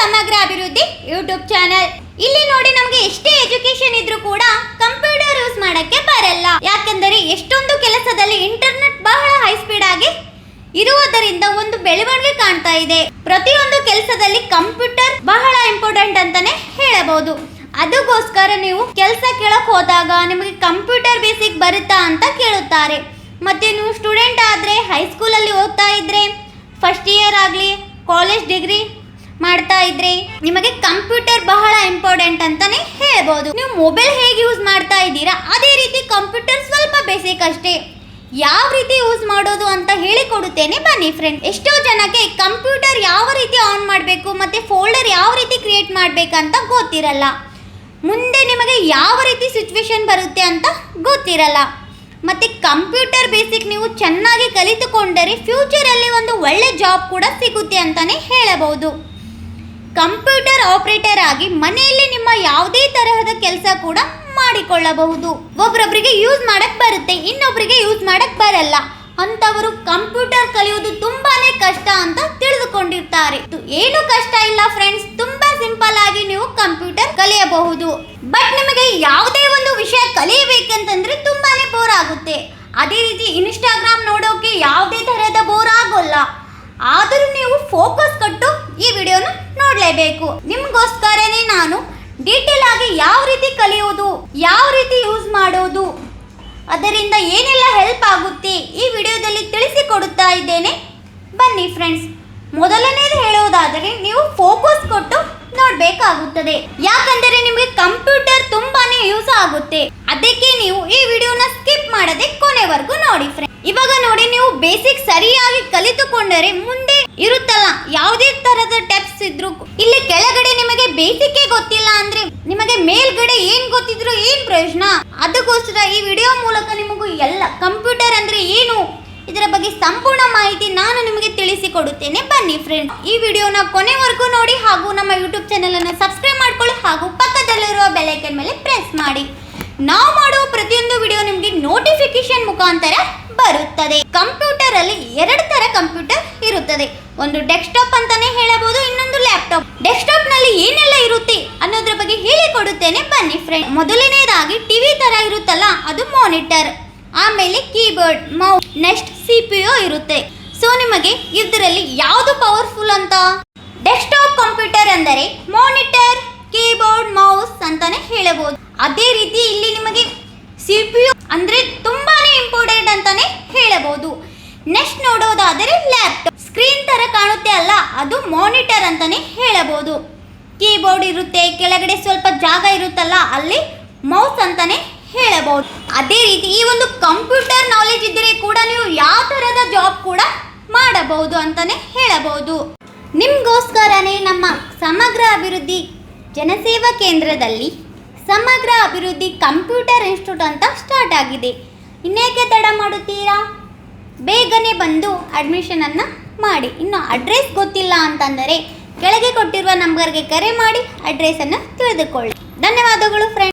ಸಮಗ್ರ ಅಭಿವೃದ್ಧಿ YouTube channel. ಇಲ್ಲಿ ನೋಡಿ ನಮಗೆ ಎಷ್ಟೇ ಎಜುಕೇಶನ್ ಇದ್ರೂ ಕೂಡ ಕಂಪ್ಯೂಟರ್ ಯೂಸ್ ಮಾಡಕ್ಕೆ ಬರಲ್ಲ. ಯಾಕೆಂದರೆ ಎಷ್ಟೊಂದು ಕೆಲಸದಲ್ಲಿ ಇಂಟರ್ನೆಟ್ ಬಹಳ ಹೈ ಸ್ಪೀಡ್ ಆಗಿ ಇರುವುದರಿಂದ ಒಂದು ಬೆಳವಣಿಗೆ ಕಾಣ್ತಾ ಇದೆ. ಪ್ರತಿಯೊಂದು ಕೆಲಸದಲ್ಲಿ ಕಂಪ್ಯೂಟರ್ ಬಹಳ ಇಂಪಾರ್ಟೆಂಟ್ ಅಂತಾನೆ ಹೇಳಬಹುದು. ಅದಕ್ಕೋಸ್ಕರ ನೀವು ಕೆಲಸ ಕೇಳಕ್ ಹೋದಾಗ ನಿಮಗೆ ಕಂಪ್ಯೂಟರ್ ಬೇಸಿಕ್ ಬರುತ್ತಾ ಅಂತ ಕೇಳುತ್ತಾರೆ. ಮತ್ತೆ ನೀವು ಸ್ಟೂಡೆಂಟ್ ಆದರೆ ಹೈಸ್ಕೂಲಲ್ಲಿ ಓದ್ತಾ ಇದ್ರೆ ಫಸ್ಟ್ ಇಯರ್ ಆಗಲಿ ಕಾಲೇಜ್ ಡಿಗ್ರಿ ಮಾಡ್ತಾ ಇದ್ರೆ? ನಿಮಗೆ ಕಂಪ್ಯೂಟರ್ ಬಹಳ ಇಂಪಾರ್ಟೆಂಟ್ ಅಂತಾನೆ ಹೇಳ್ಬೋದು. ನೀವು ಮೊಬೈಲ್ ಹೇಗೆ ಯೂಸ್ ಮಾಡ್ತಾ ಇದ್ದೀರಾ? ಅದೇ ರೀತಿ ಕಂಪ್ಯೂಟರ್ ಸ್ವಲ್ಪ ಬೇಸಿಕ್ ಅಷ್ಟೇ. ಯಾವ ರೀತಿ ಯೂಸ್ ಮಾಡೋದು ಅಂತ ಹೇಳಿಕೊಡುತ್ತೇನೆ ಬನ್ನಿ ಫ್ರೆಂಡ್ ಎಷ್ಟೋ ಜನಕ್ಕೆ ಕಂಪ್ಯೂಟರ್ ಯಾವ ರೀತಿ ಆನ್ ಮಾಡಬೇಕು ಮತ್ತೆ ಫೋಲ್ಡರ್ ಯಾವ ರೀತಿ ಕ್ರಿಯೇಟ್ ಮಾಡಬೇಕಂತ ಗೊತ್ತಿರಲ್ಲ. ಮುಂದೆ ನಿಮಗೆ ಯಾವ ರೀತಿ ಸಿಚುವೇಶನ್ ಬರುತ್ತೆ ಅಂತ ಗೊತ್ತಿರಲ್ಲ. ಮತ್ತೆ ಕಂಪ್ಯೂಟರ್ ಬೇಸಿಕ್ ನೀವು ಚೆನ್ನಾಗಿ ಕಲಿತುಕೊಂಡರೆ ಫ್ಯೂಚರಲ್ಲಿ ಒಂದು ಒಳ್ಳೆ ಜಾಬ್ ಕೂಡ ಸಿಗುತ್ತೆ ಅಂತಾನೆ ಹೇಳಬಹುದು. ಕಂಪ್ಯೂಟರ್ ಆಪರೇಟರ್ ಆಗಿ ಮನೆಯಲ್ಲಿ ನಿಮ್ಮ ಯಾವುದೇ ತರಹದ ಕೆಲಸ ಕೂಡ ಮಾಡಿಕೊಳ್ಳಬಹುದು. ಒಬ್ಬರೊಬ್ಬರಿಗೆ ಯೂಸ್ ಮಾಡಕ್ ಬರುತ್ತೆ ಇನ್ನೊಬ್ಬರಿಗೆ ಯೂಸ್ ಮಾಡಕ್ ಬರಲ್ಲ. ಅಂತವರು ಕಂಪ್ಯೂಟರ್ ಕಲಿಯೋದು ತುಂಬಾನೇ ಕಷ್ಟ ಅಂತ ತಿಳಿದುಕೊಂಡಿರ್ತಾರೆ. ಏನು ಕಷ್ಟ ಇಲ್ಲ ಫ್ರೆಂಡ್ಸ್ ತುಂಬಾ ಸಿಂಪಲ್ ಆಗಿ ನೀವು ಕಂಪ್ಯೂಟರ್ ಕಲಿಯಬಹುದು. ಬಟ್ ನಿಮಗೆ ಯಾವುದೇ ಒಂದು ವಿಷಯ ಕಲಿಯಬೇಕಂತಂದ್ರೆ ತುಂಬಾನೇ ಬೋರ್ ಆಗುತ್ತೆ. ಅದೇ ರೀತಿ ಇನ್ಸ್ಟಾಗ್ರಾಮ್ ನೋಡೋಕೆ ಯಾವುದೇ ತರಹದ ಬೋರ್ ಆಗೋಲ್ಲ. ಆದರೂ ನೀವು ಫೋಕಸ್ ಕೊಟ್ಟು ಈ ವಿಡಿಯೋನ ನೋಡಲೇಬೇಕು. ನಿಮ್ಗೋಸ್ಕರನೇ ನಾನು ಡೀಟೇಲ್ ಆಗಿ ಯಾವ ರೀತಿ ಕಲಿಯೋದು, ಯಾವ ರೀತಿ ಯೂಸ್ ಮಾಡೋದು, ಅದರಿಂದ ಏನೆಲ್ಲ ಹೆಲ್ಪ್ ಆಗುತ್ತೆ ಈ ವಿಡಿಯೋದಲ್ಲಿ ತಿಳಿಸಿಕೊಡುತ್ತಾ ಇದ್ದೇನೆ. ಬನ್ನಿ ಫ್ರೆಂಡ್ಸ್ ಮೊದಲನೇದು ಹೇಳೋದಾದರೆ ನೀವು ಫೋಕಸ್ ಕೊಟ್ಟು ನೋಡಬೇಕಾಗುತ್ತದೆ. ಯಾಕಂದರೆ ನಿಮಗೆ ಕಂಪ್ಯೂಟರ್ ತುಂಬಾನೇ ಯೂಸ್ ಆಗುತ್ತೆ. ಅದಕ್ಕೆ ನೀವು ಈ ವಿಡಿಯೋನ ಸ್ಕಿಪ್ ಮಾಡದೆ ಕೊನೆವರೆಗೂ ನೋಡಿ ಫ್ರೆಂಡ್ ಇವಾಗ ನೋಡಿ ನೀವು ಬೇಸಿಕ್ ಸರಿಯಾಗಿ ಕಲಿತುಕೊಂಡರೆ ಮುಂದೆ ಇರುತ್ತಲ್ಲ, ಯಾವುದೇ ತರದ ಟೆಪ್ಸ್ ಇದ್ರು ಇಲ್ಲಿ ಕೆಳಗಡೆ ನಿಮಗೆ ಬೇಸಿಕ್ ಗೊತ್ತಿಲ್ಲ ಅಂದ್ರೆ ನಿಮಗೆ ಮೇಲ್ಗಡೆ ಏನ್ ಗೊತ್ತಿದ್ರು ಏನ್ ಪ್ರಯೋಜನ? ಅದಕ್ಕೋಸ್ಕರ ಈ ವಿಡಿಯೋ ಮೂಲಕ ನಿಮಗೂ ಎಲ್ಲ ಕಂಪ್ಯೂಟರ್ ಅಂದ್ರೆ ಏನು? ಇದರ ಬಗ್ಗೆ ಸಂಪೂರ್ಣ ಮಾಹಿತಿ ನಾನು ನಿಮಗೆ ತಿಳಿಸಿಕೊಡುತ್ತೇನೆ. ಬನ್ನಿ ಫ್ರೆಂಡ್ ಈ ವಿಡಿಯೋನ ಕೊನೆವರೆಗೂ ನೋಡಿ ಹಾಗೂ ನಮ್ಮ ಯೂಟ್ಯೂಬ್ ಚಾನೆಲ್ ಅನ್ನು ಸಬ್ಸ್ಕ್ರೈಬ್ ಮಾಡ್ಕೊಳ್ಳಿ ಹಾಗೂ ಪಕ್ಕದಲ್ಲಿರುವ ಬೆಲೈಕನ್ ಮೇಲೆ ಪ್ರೆಸ್ ಮಾಡಿ. ನಾವು ಮಾಡುವ ಪ್ರತಿಯೊಂದು ವಿಡಿಯೋ ನಿಮಗೆ ನೋಟಿಫಿಕೇಶನ್ ಮುಖಾಂತರ ಬರುತ್ತದೆ. ಕಂಪ್ಯೂಟರ್ ಅಲ್ಲಿ ಎರಡು ತರ ಕಂಪ್ಯೂಟರ್ ಇರುತ್ತದೆ. ಒಂದು ಡೆಸ್ಕ್ಟಾಪ್ ಅಂತಾನೆ ಹೇಳಬಹುದು, ಇನ್ನೊಂದು ಲ್ಯಾಪ್ಟಾಪ್. ಡೆಸ್ಕ್ಟಾಪ್ನಲ್ಲಿ ಏನೆಲ್ಲ ಇರುತ್ತೆ ಅನ್ನೋದ್ರ ಬಗ್ಗೆ ಹೇಳಿಕೊಡುತ್ತೇನೆ, ಬನ್ನಿ ಫ್ರೆಂಡ್ ಮೊದಲನೇದಾಗಿ ಟಿವಿ ತರ ಇರುತ್ತಲ್ಲ, ಅದು ಮಾನಿಟರ್ ಆಮೇಲೆ ಕೀಬೋರ್ಡ್, ಮೌಸ್, ನೆಕ್ಸ್ಟ್ ಸಿ ಇರುತ್ತೆ. ಸೊ ನಿಮಗೆ ಇದರಲ್ಲಿ ಯಾವುದು ಪವರ್ಫುಲ್ ಅಂತ? ಡೆಸ್ಕ್ಟಾಪ್ ಕಂಪ್ಯೂಟರ್ ಅಂದರೆ ಮಾನಿಟರ್ ಕೀಬೋರ್ಡ್, ಮೌಸ್ ಅಂತಾನೆ ಹೇಳಬಹುದು. ಅದೇ ರೀತಿ ಇಲ್ಲಿ ನಿಮಗೆ ಸಿ ಅಂದ್ರೆ ತುಂಬಾನೇ ಇಂಪಾರ್ಟೆಂಟ್ ಅಂತಾನೆ ಹೇಳಬಹುದು ನೆಕ್ಸ್ಟ್ ನೋಡೋದಾದರೆ ಲ್ಯಾಪ್ಟಾಪ್. ಸ್ಕ್ರೀನ್ ತರ ಕಾಣುತ್ತೆ ಅಲ್ಲ, ಅದು ಮಾನಿಟರ್ ಅಂತಾನೆ ಹೇಳಬಹುದು. ಕೀಬೋರ್ಡ್ ಇರುತ್ತೆ, ಕೆಳಗಡೆ ಸ್ವಲ್ಪ ಜಾಗ ಇರುತ್ತಲ್ಲ, ಅಲ್ಲಿ ಮೌಸ್ ಅಂತಾನೆ ಹೇಳಬಹುದು. ಅದೇ ರೀತಿ ಈ ಒಂದು ಕಂಪ್ಯೂಟರ್ ನಾಲೆಜ್ ಇದ್ದರೆ ಕೂಡ ನೀವು ಯಾವ ಥರದ ಜಾಬ್ ಕೂಡ ಮಾಡಬಹುದು ಅಂತಾನೆ ಹೇಳಬಹುದು. ನಿಮ್ಗೋಸ್ಕರನೇ ನಮ್ಮ ಸಮಗ್ರ ಅಭಿವೃದ್ಧಿ ಜನಸೇವಾ ಕೇಂದ್ರದಲ್ಲಿ ಸಮಗ್ರ ಅಭಿವೃದ್ಧಿ ಕಂಪ್ಯೂಟರ್ ಇನ್ಸ್ಟಿಟ್ಯೂಟ್ ಅಂತ ಸ್ಟಾರ್ಟ್ ಆಗಿದೆ. ಇನ್ನೇಕೆ ತಡ ಮಾಡುತ್ತೀರಾ? ಬೇಗನೆ ಬಂದು ಅಡ್ಮಿಷನನ್ನು ಮಾಡಿ. ಇನ್ನು ಅಡ್ರೆಸ್ ಗೊತ್ತಿಲ್ಲ ಅಂತಂದರೆ ಕೆಳಗೆ ಕೊಟ್ಟಿರುವ ನಂಬರ್ಗೆ ಕರೆ ಮಾಡಿ ಅಡ್ರೆಸ್ಸನ್ನು ತಿಳಿದುಕೊಳ್ಳಿ. ಧನ್ಯವಾದಗಳು ಫ್ರೆಂಡ್